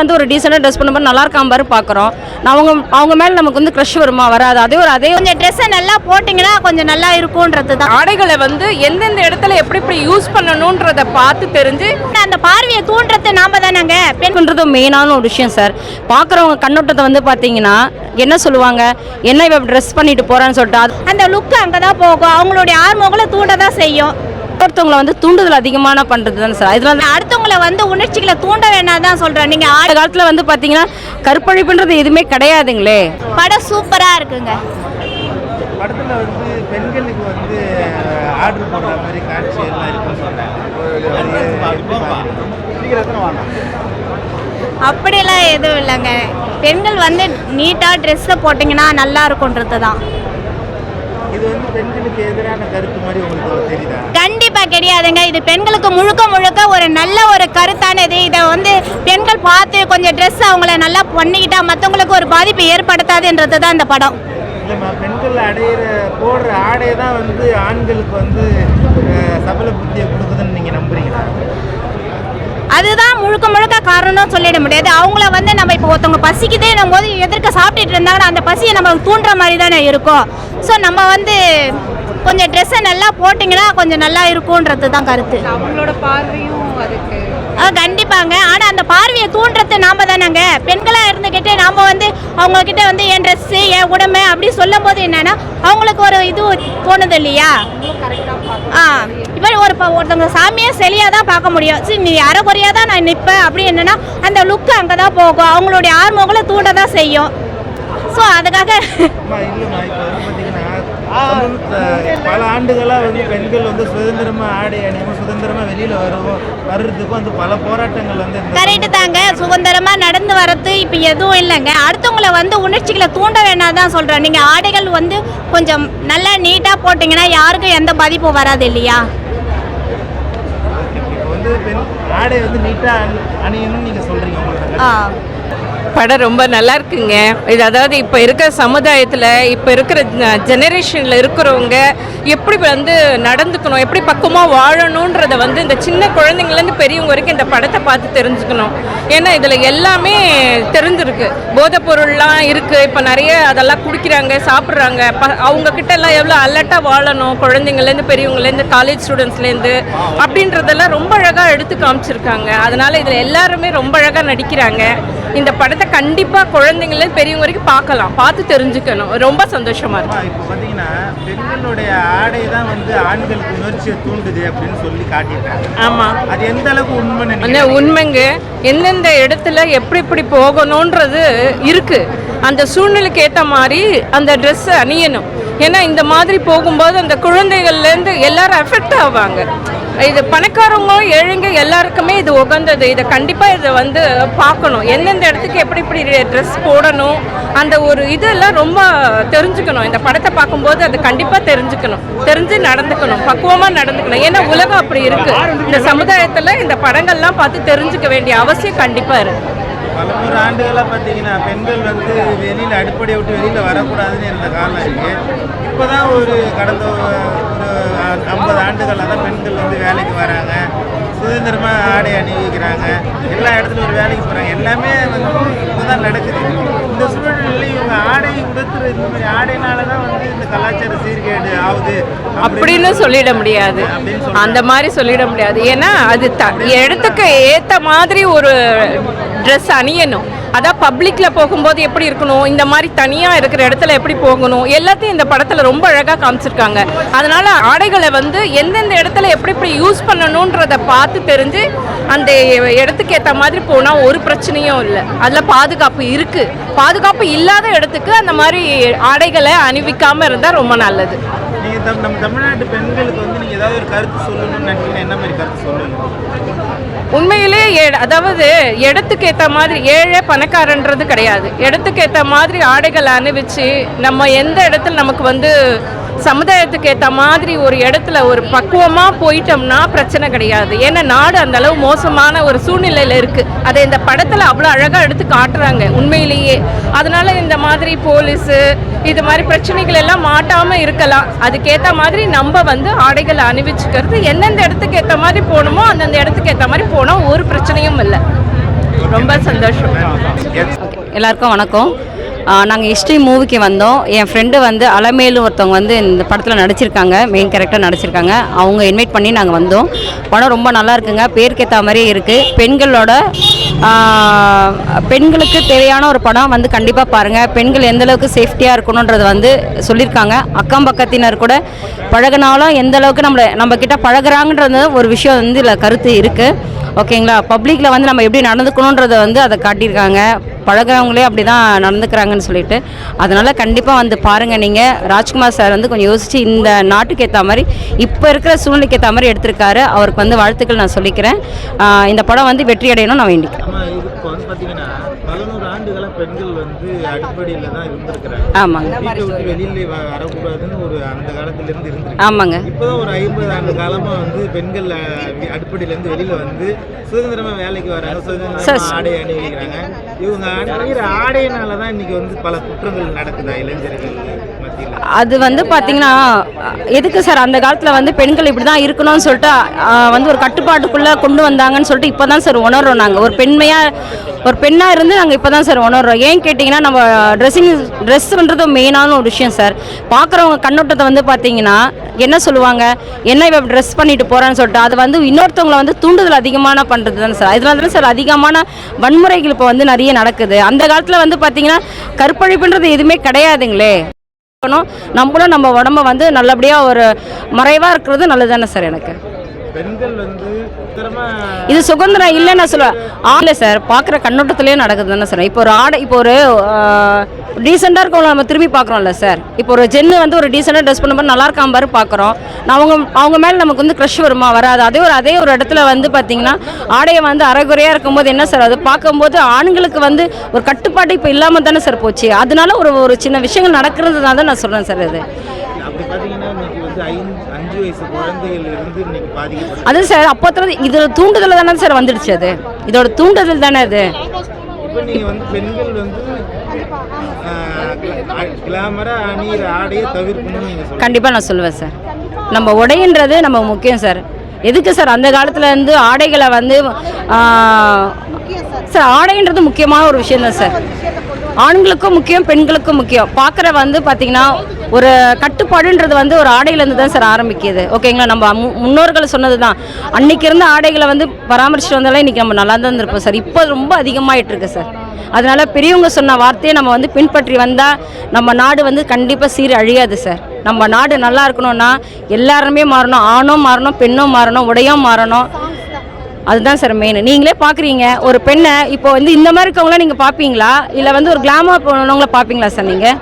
வந்து ஒரு டீசெண்டாக ட்ரெஸ் பண்ணும்போது நல்லா இருக்காம பாரு பார்க்குறோம் அவங்க அவங்க மேலே நமக்கு வந்து க்ரஷ் வருமா? வராது. அதே ஒரு அதே கொஞ்சம் ட்ரெஸ்ஸை நல்லா போட்டிங்கன்னா கொஞ்சம் நல்லா இருக்கும்ன்றது தான் ஆடைகளை வந்து எந்தெந்த இடத்துல எப்படி எப்படி யூஸ் பண்ணணுன்றத பார்த்து தெரிஞ்சு அந்த பார்வையை தூண்டுறது நாம தானங்க. பெண் பெண்ன்றது மெயினான ஒரு விஷயம் சார் பார்க்குறவங்க கண்ணோட்டத்தை வந்து பார்த்தீங்கன்னா என்ன சொல்லுவாங்க? என்ன இவ ட்ரெஸ் பண்ணிட்டு போறான்னு சொல்லிட்டு அது அந்த லுக் அங்கே தான் போகும். அவங்களுடைய ஆர்வங்களை தூண்ட தான் செய்யும். ஒருத்தவங்களை வந்து தூண்டுதல் அதிகமான பண்ணுறது தானே சார். இதெல்லாம் அடுத்தவங்களை வந்து உணர்ச்சிகளை தூண்ட வேணாம் தான் சொல்கிறேன் நீங்கள் அந்த காலத்தில் வந்து பார்த்தீங்கன்னா கற்பழிப்புன்றது எதுவுமே கிடையாதுங்களே. படம் சூப்பராக இருக்குங்க. படத்தில் வந்து பெண்களுக்கு வந்து ஆர்டர் போடுற மாதிரி காட்சி எல்லாம் இருக்குன்னு சொல்கிறாங்க அப்படிலாம் எதுவும் இல்லைங்க. பெண்கள் வந்து நீட்டாக ட்ரெஸ்ஸை போட்டிங்கன்னா நல்லா இருக்கும்ன்றது தான் இது வந்து பெண்களுக்கு எதிரான கருத்து மாதிரி உங்களுக்கு தெரியுதா? கிடையாதுங்க இது பெண்களுக்கு முழுக்க முழுக்க ஒரு நல்ல ஒரு கருத்தானது. இதை வந்து பெண்கள் பார்த்து கொஞ்சம் ட்ரெஸ் அவங்கள நல்லா பண்ணிக்கிட்டா மற்றவங்களுக்கு ஒரு பாதிப்பு ஏற்படுத்தாதுன்றது தான் இந்த படம். இல்லைம்மா பெண்கள் அடையிற போடுற ஆடை தான் வந்து ஆண்களுக்கு வந்து சபல புத்தியை கொடுக்குதுன்னு நீங்கள் நம்புறீங்களா அதுதான் முழுக்க முழுக்க காரணம் சொல்லிட முடியாது. அவங்கள வந்து நம்ம இப்போ ஒருத்தவங்க பசிக்குதே போது எதிர்க்க சாப்பிட்டுட்டு இருந்தாங்கன்னா அந்த பசியை நம்ம தூண்டுற மாதிரி தானே இருக்கும். ஸோ நம்ம வந்து கொஞ்சம் ட்ரெஸ்ஸை நல்லா போட்டிங்கன்னா கொஞ்சம் நல்லா இருக்கும்ன்றது தான் கருத்து. அவங்களோட பார்வையும் அதுக்கு. ஆ, கண்டிப்பாங்க. ஆனால் அந்த பார்வையை தூண்டுறது நாம தானேங்க. பெண்களாக இருந்துக்கிட்டு நாம வந்து அவங்க கிட்ட வந்து என் ட்ரெஸ்ஸு என் உடம்பு அப்படி சொல்லும் போது என்னன்னா அவங்களுக்கு ஒரு இது தோணுது இல்லையா? ஆ இப்போ ஒரு ஒருத்தவங்க சாமியை செலியாக தான் பார்க்க முடியும். சரி நீ அரைக்குறையாக தான் நான் நிற்பேன் அப்படி என்னன்னா அந்த லுக்கு அங்கே தான் போகும். அவங்களுடைய ஆர்வங்களை தூண்ட தான் செய்யும் ஸோ அதுக்காக பல ஆண்டுகளாக வந்து பெண்கள் வந்து சுதந்திரமாக ஆடை அணியும் சுதந்திரமாக வெளியில் வருவோம் வர்றதுக்கும் வந்து பல போராட்டங்கள் வந்து கரெக்டு தாங்க. சுதந்திரமா நடந்து வரது இப்போ எதுவும் இல்லைங்க. அடுத்தவங்களை வந்து உணர்ச்சிகளை தூண்ட வேணாம் தான் சொல்கிறேன் நீங்கள் ஆடைகள் வந்து கொஞ்சம் நல்லா நீட்டாக போட்டிங்கன்னா யாருக்கும் எந்த பாதிப்பும் வராது இல்லையா? வந்து ஆடை வந்து நீட்டாக அணியணும்னு நீங்கள் சொல்கிறீங்க உங்களோட ஆ. படம் ரொம்ப நல்லா இருக்குங்க. இது அதாவது இப்போ இருக்கிற சமுதாயத்தில் இப்போ இருக்கிற ஜெனரேஷனில் இருக்கிறவங்க எப்படி வந்து நடந்துக்கணும் எப்படி பக்குவமாக வாழணுன்றத வந்து இந்த சின்ன குழந்தைங்கலேருந்து பெரியவங்க வரைக்கும் இந்த படத்தை பார்த்து தெரிஞ்சுக்கணும். ஏன்னா இதில் எல்லாமே தெரிஞ்சிருக்கு. போதைப் பொருள்லாம் இருக்குது இப்போ நிறைய அதெல்லாம் குடிக்கிறாங்க சாப்பிட்றாங்க. ப அவங்கக்கிட்ட எல்லாம் எவ்வளோ அலர்ட்டாக வாழணும் குழந்தைங்கள்லேருந்து பெரியவங்கலேருந்து காலேஜ் ஸ்டூடெண்ட்ஸ்லேருந்து அப்படின்றதெல்லாம் ரொம்ப அழகாக எடுத்து காமிச்சிருக்காங்க. அதனால் இதில் எல்லாருமே ரொம்ப அழகாக நடிக்கிறாங்க. இந்த படத்தை கண்டிப்பாக குழந்தைங்கள பெரியவங்க வரைக்கும் பார்க்கலாம். பார்த்து தெரிஞ்சுக்கணும். ரொம்ப சந்தோஷமா இருக்கு. இப்போ பார்த்தீங்கன்னா பெண்களுடைய ஆடை தான் வந்து ஆண்களுக்கு உணர்ச்சியை தூண்டுது அப்படின்னு சொல்லி காட்டிட்டாங்க ஆமாம் அது எந்த அளவுக்கு உண்மை? உண்மைங்க எந்தெந்த இடத்துல எப்படி எப்படி போகணுன்றது இருக்கு. அந்த சூழ்நிலைக்கு ஏற்ற மாதிரி அந்த ட்ரெஸ் அணியணும். ஏன்னா இந்த மாதிரி போகும்போது அந்த குழந்தைகள்லேருந்து எல்லாரும் அஃபெக்ட் ஆவாங்க. இது பணக்காரவங்க ஏழைங்க எல்லாருக்குமே இது உகந்தது. இதை கண்டிப்பாக இதை வந்து பார்க்கணும். எந்தெந்த இடத்துக்கு எப்படி இப்படி ட்ரெஸ் போடணும் அந்த ஒரு இதெல்லாம் ரொம்ப தெரிஞ்சுக்கணும். இந்த படத்தை பார்க்கும்போது அது கண்டிப்பாக தெரிஞ்சுக்கணும். தெரிஞ்சு நடந்துக்கணும். பக்குவமாக நடந்துக்கணும். ஏன்னா உலகம் அப்படி இருக்கு. இந்த சமுதாயத்தில் இந்த படங்கள்லாம் பார்த்து தெரிஞ்சுக்க வேண்டிய அவசியம் கண்டிப்பாக இருக்குது பல நூறு ஆண்டுகளாக பார்த்தீங்கன்னா பெண்கள் வந்து வெளியில் அடிப்படையை விட்டு வெளியில் வரக்கூடாதுன்னு இருந்த காலம் இருக்குது இப்போ தான் ஒரு கடந்த ஒரு ஐம்பது ஆண்டுகளாக தான் பெண்கள் வந்து வேலைக்கு வராங்க சுதந்திரமாக ஆடை அணிவிக்கிறாங்க. எல்லா இடத்துலையும் ஒரு வேலைக்கு போகிறாங்க எல்லாமே வந்து இப்போதான் நடக்குது. இந்த சூழ்நிலையில் இவங்க ஆடை உடுத்துற இந்த மாதிரி ஆடைனால தான் வந்து இந்த கலாச்சார சீர்கேடு ஆகுது அப்படின்னு சொல்லிட முடியாது. அந்த மாதிரி சொல்லிட முடியாது. ஏன்னா அது த இடத்துக்கு ஏற்ற மாதிரி ஒரு ட்ரெஸ் அணியணும். அதான் பப்ளிக்கில் போகும்போது எப்படி இருக்கணும்? இந்த மாதிரி தனியாக இருக்கிற இடத்துல எப்படி போகணும்? எல்லாத்தையும் இந்த படத்தில் ரொம்ப அழகாக காமிச்சிருக்காங்க. அதனால் ஆடைகளை வந்து எந்தெந்த இடத்துல எப்படி எப்படி யூஸ் பண்ணணுன்றத பார்த்து தெரிஞ்சு அந்த இடத்துக்கு ஏற்ற மாதிரி போனால் ஒரு பிரச்சனையும் இல்லை. அதில் பாதுகாப்பு இருக்குது பாதுகாப்பு இல்லாத இடத்துக்கு அந்த மாதிரி ஆடைகளை அணிவிக்காமல் இருந்தால் ரொம்ப நல்லது. நீங்கள் நம்ம தமிழ்நாட்டு பெண்களுக்கு வந்து நீங்கள் ஏதாவது ஒரு கருத்து சொல்லணும்னு நினைக்கிறீங்கன்னா என்ன மாதிரி கருத்து சொல்லுங்க உண்மையிலே அதாவது இடத்துக்கு ஏற்ற மாதிரி ஏழை பணக்காரன்றது கிடையாது. இடத்துக்கு ஏற்ற மாதிரி ஆடைகள் அணிவிச்சு நம்ம எந்த இடத்துல நமக்கு வந்து சமுதாயத்துக்கு ஏற்ற மாதிரி ஒரு இடத்துல ஒரு பக்குவமாக போயிட்டோம்னா பிரச்சனை கிடையாது. ஏன்னா நாடு அந்த அளவு மோசமான ஒரு சூழ்நிலையில் இருக்குது அதை இந்த படத்தில் அவ்வளோ அழகாக எடுத்து காட்டுறாங்க உண்மையிலேயே. அதனால இந்த மாதிரி போலீஸு இது மாதிரி பிரச்சனைகள் எல்லாம் மாட்டாமல் இருக்கலாம். அதுக்கேற்ற மாதிரி நம்ம வந்து ஆடைகளை அணிவிச்சுக்கிறது எந்தெந்த இடத்துக்கு ஏற்ற மாதிரி போகணுமோ அந்தந்த இடத்துக்கு ஏற்ற மாதிரி போனால் ஒரு பிரச்சனையும் இல்லை. ரொம்ப சந்தோஷம். எல்லாருக்கும் வணக்கம். நாங்கள் ஹிஸ்ட்ரி மூவிக்கு வந்தோம். என் ஃப்ரெண்டு வந்து அலமேலு ஒருத்தவங்க வந்து இந்த படத்தில் நடிச்சிருக்காங்க. மெயின் கேரக்டர் நடிச்சிருக்காங்க. அவங்க இன்வைட் பண்ணி நாங்கள் வந்தோம். படம் ரொம்ப நல்லா இருக்குங்க. பேருக்கேற்ற மாதிரியே இருக்குது பெண்களோட பெண்களுக்கு தேவையான ஒரு படம் வந்து கண்டிப்பாக பாருங்கள் பெண்கள் எந்த அளவுக்கு சேஃப்டியாக இருக்கணுன்றது வந்து சொல்லியிருக்காங்க. அக்கம் பக்கத்தினர் கூட பழகினாலும் எந்த அளவுக்கு நம்மளை நம்ம கிட்ட ஒரு விஷயம் வந்து இதில் கருத்து இருக்குது ஓகேங்களா பப்ளிக்கில் வந்து நம்ம எப்படி நடந்துக்கணுன்றதை வந்து அதை காட்டியிருக்காங்க. பழகுறவங்களே அப்படி தான் நடந்துக்கிறாங்கன்னு சொல்லிட்டு. அதனால் கண்டிப்பாக வந்து பாருங்கள் நீங்கள் ராஜ்குமார் சார் வந்து கொஞ்சம் யோசித்து இந்த நாட்டுக்கு ஏற்ற மாதிரி இப்போ இருக்கிற சூழ்நிலைக்கு ஏற்ற மாதிரி எடுத்திருக்காரு. அவருக்கு வந்து வாழ்த்துக்கள் நான் சொல்லிக்கிறேன். இந்த படம் வந்து வெற்றி அடையணும் நான் வேண்டிக்கிறேன். இப்போ பதினோரு பெண்கள் வந்து அடிப்படையில் தான் இருந்திருக்கிறாங்க. ஆமாங்க. வெளியில வரக்கூடாதுன்னு ஒரு அந்த இருந்திருக்கு. ஆமாங்க. இப்போதான் ஒரு ஐம்பது ஆண்டு காலமா வந்து பெண்கள் அஹ், வி- அடிப்படையில இருந்து வெளியில வந்து சுதந்திரமா வேலைக்கு வராங்க. சுதந்திரமா சார். ஆடை அணிவிக்கிறாங்க. இவங்க அணிகிற ஆடையினால தான் இன்னைக்கு வந்து பல குற்றங்கள் நடக்குதா இளைஞர்கள்? அது வந்து பார்த்தீங்கன்னா எதுக்கு சார் அந்த காலத்தில் வந்து பெண்கள் இப்படி தான் இருக்கணும்னு சொல்லிட்டு வந்து ஒரு கட்டுப்பாட்டுக்குள்ளே கொண்டு வந்தாங்கன்னு சொல்லிட்டு இப்போ தான் சார் உணர்றோம் நாங்கள் ஒரு பெண்மையாக ஒரு பெண்ணாக இருந்து நாங்கள் இப்போ தான் சார் உணர்றோம். ஏன் கேட்டிங்கன்னா நம்ம ட்ரெஸ்ஸிங் ட்ரெஸ்ஸுன்றது மெயினான ஒரு விஷயம் சார். பார்க்குறவங்க கண்ணோட்டத்தை வந்து பார்த்தீங்கன்னா என்ன சொல்லுவாங்க? என்ன இவ ட்ரெஸ் பண்ணிட்டு போகிறான்னு சொல்லிட்டு அது வந்து இன்னொருத்தவங்களை வந்து தூண்டுதல் அதிகமான பண்ணுறது தானே சார். அதனால தானே சார் அதிகமான வன்முறைகள் இப்போ வந்து நிறைய நடக்குது. அந்த காலத்தில் வந்து பார்த்தீங்கன்னா கற்பழிப்புன்றது எதுவுமே கிடையாதுங்களே. இருக்கணும். நம்மளும் நம்ம உடம்ப வந்து நல்லபடியாக ஒரு மறைவாக இருக்கிறது நல்லது தானே சார் எனக்கு பெண்கள் வந்து இது சுதந்திரம் இல்லைன்னு நான் சொல்லுவேன். இல்லை சார் பார்க்குற கண்ணோட்டத்திலே நடக்குது தானே சார் இப்போ ஒரு ஆடை இப்போ ஒரு டீசெண்டாக இருக்கவங்கள நம்ம திரும்பி பார்க்குறோம்ல சார். இப்போ ஒரு ஜென்னு வந்து ஒரு டீசெண்டாக ட்ரெஸ் பண்ணும்போது நல்லா இருக்காம பாரு பார்க்குறோம். நான் அவங்க அவங்க மேலே நமக்கு வந்து க்ரஷ் வருமா? வராது. அதே ஒரு அதே ஒரு இடத்துல வந்து பார்த்தீங்கன்னா ஆடையை வந்து அரைகுறையாக இருக்கும்போது என்ன சார் அது பார்க்கும்போது ஆண்களுக்கு வந்து ஒரு கட்டுப்பாடு இப்போ இல்லாமல் தானே சார் போச்சு. அதனால ஒரு ஒரு சின்ன விஷயங்கள் நடக்கிறதுனால தான் நான் சொல்கிறேன் சார் அது அஞ்சு வயசு குழந்தைகள் இருந்து இன்னைக்கு பாதிக்கப்பட்டு அது சார் அப்போத்துல இதோட தூண்டுதல் தானே சார் வந்துடுச்சு அது? இதோட தூண்டுதல் தானே அது? இப்போ நீங்க வந்து பெண்கள் வந்து கிளாமரா அணியிற ஆடையை தவிர்க்கணும்னு நீங்க சொல்றீங்க. கண்டிப்பாக நான் சொல்லுவேன் சார். நம்ம உடைன்றது நம்ம முக்கியம் சார். எதுக்கு சார் அந்த காலத்துல இருந்து ஆடைகளை வந்து சார் ஆடைன்றது முக்கியமான ஒரு விஷயம் தான் சார். ஆண்களுக்கும் முக்கியம் பெண்களுக்கும் முக்கியம். பார்க்குற வந்து பார்த்தீங்கன்னா ஒரு கட்டுப்பாடுன்றது வந்து ஒரு ஆடையிலேருந்து தான் சார் ஆரம்பிக்குது. ஓகேங்களா? நம்ம மு- முன்னோர்கள் சொன்னது தான் அன்னைக்கு இருந்த ஆடைகளை வந்து பராமரிச்சுட்டு வந்தாலே இன்றைக்கி நம்ம நல்லா தான் இருப்போம் சார். இப்போ ரொம்ப அதிகமாகிட்டு இருக்கு சார். அதனால பெரியவங்க சொன்ன வார்த்தையை நம்ம வந்து பின்பற்றி வந்தால் நம்ம நாடு வந்து கண்டிப்பாக சீர் அழியாது சார். நம்ம நாடு நல்லா இருக்கணும்னா எல்லாருமே மாறணும். ஆணும் மாறணும் பெண்ணும் மாறணும் உடையும் மாறணும். அதுதான் சார் மெயின் நீங்களே பார்க்குறீங்க ஒரு பெண்ணை இப்போ வந்து இந்த மாதிரி இருக்கவங்களாம் நீங்கள் பார்ப்பீங்களா இல்லை வந்து ஒரு கிளாமர் போனவங்கள பார்ப்பீங்களா சார் நீங்கள்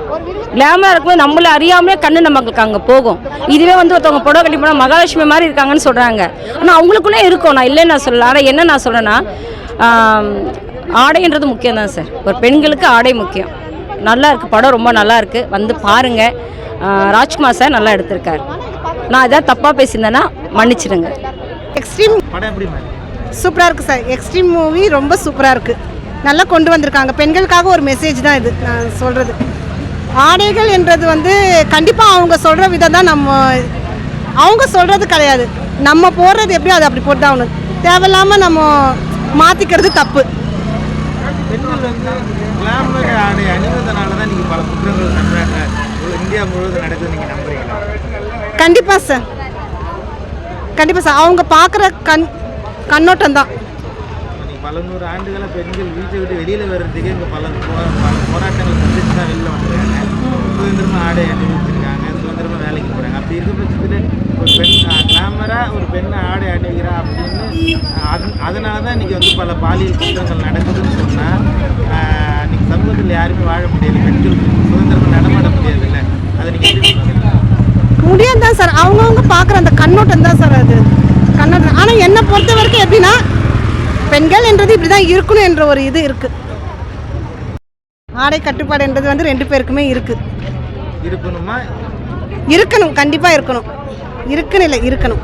கிளாமர் இருக்கும்போது நம்மள அறியாமலே கண்ணு நமக்கு அங்கே போகும். இதுவே வந்து ஒருத்தவங்க புடவை கட்டி போனால் மகாலட்சுமி மாதிரி இருக்காங்கன்னு சொல்கிறாங்க ஆனால் அவங்களுக்குள்ளே இருக்கும். நான் இல்லைன்னு நான் சொல்லல. ஆனால் என்ன நான் சொல்கிறேன்னா ஆடைன்றது முக்கியம் தான் சார். ஒரு பெண்களுக்கு ஆடை முக்கியம். நல்லா இருக்குது படம் ரொம்ப நல்லா இருக்குது வந்து பாருங்கள் ராஜ்குமார் சார் நல்லா எடுத்திருக்காரு. நான் எதாவது தப்பாக பேசியிருந்தேன்னா மன்னிச்சிடுங்க. எக்ஸ்ட்ரீம் படம் எப்படி மாதிரி சூப்பராக இருக்குது சார். எக்ஸ்ட்ரீம் மூவி ரொம்ப சூப்பராக இருக்குது நல்லா கொண்டு வந்திருக்காங்க. பெண்களுக்காக ஒரு மெசேஜ் தான் இது நான் சொல்கிறது ஆடைகள் என்றது வந்து கண்டிப்பாக அவங்க சொல்கிற விதம் தான் நம்ம அவங்க சொல்கிறது கிடையாது. நம்ம போடுறது எப்படியோ அது அப்படி போட்டு தான் ஆகணும். தேவையில்லாமல் நம்ம மாற்றிக்கிறது தப்பு. கண்டிப்பாக சார். கண்டிப்பாக சார். அவங்க பார்க்குற கண் கண்ணோட்டம் தான் பல நூறு ஆண்டுகளாக பெண்கள் வீட்டை விட்டு வெளியில் வர்றதுக்கே இங்கே பல போராட்டங்கள் சந்திச்சு தான் வெளியில் வந்துருக்காங்க சுதந்திரமாக ஆடை அணிவிச்சிருக்காங்க சுதந்திரமாக வேலைக்கு போகிறாங்க அப்படி இருக்க பட்சத்தில் ஒரு பெண் கிளாமராக ஒரு பெண்ணை ஆடை அணிவிக்கிறா அப்படின்னு அது அதனால தான் இன்றைக்கி வந்து பல பாலியல் குற்றங்கள் நடக்குதுன்னு சொன்னால் இன்றைக்கி சமூகத்தில் யாருமே வாழ முடியல. பெண்கள் சுதந்திரமாக நடமாட முடியாதுல்ல. அதை நீங்கள் முடியாது தான் சார். அவங்கவுங்க பார்க்குற அந்த கண்ணோட்டம் தான் சார் அது. கண்ணோட்டம். ஆனால் என்னை பொறுத்த வரைக்கும் எப்படின்னா பெண்கள் என்றது இப்படி தான் இருக்கணும் என்ற ஒரு இது இருக்குது ஆடை கட்டுப்பாடுன்றது வந்து ரெண்டு பேருக்குமே இருக்குது இருக்கணுமா? இருக்கணும் கண்டிப்பாக இருக்கணும். இருக்குன்னு இல்லை இருக்கணும்.